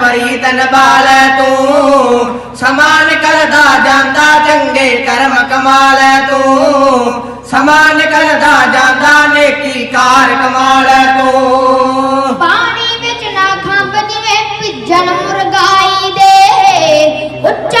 ਪ੍ਰੀਤ ਨਿਭਾਲੈ ਤੂੰ, ਸਮਾਨ ਕਰਦਾ ਜਾਂਦਾ ਚੰਗੇ ਕਰਮ ਕਮਾਲੈ ਤੂੰ, ਸਮਾਨ ਕਰਦਾ ਜਾਂਦਾ ਨੇਕੀ ਕਾਰ ਕਮਾਲੈ ਤੂੰ। ਪਾਣੀ ਵਿੱਚ ਨਾ ਖੰਭ ਜਿਵੇਂ ਭਿੱਜਣ ਮੁਰਗਾਈ ਦੇ, ਉੱਚਾ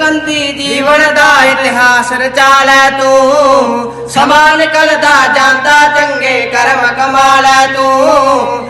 ਛੱਡ ਜੀਵਨ ਦਾ ਇਤਿਹਾਸ ਰਚਾ ਲੈ ਤੂੰ। ਸਮਾਨ ਕਲਦਾ ਜਾਂਦਾ, ਚੰਗੇ ਕਰਮ ਕਮਾ ਲੈ ਤੂੰ।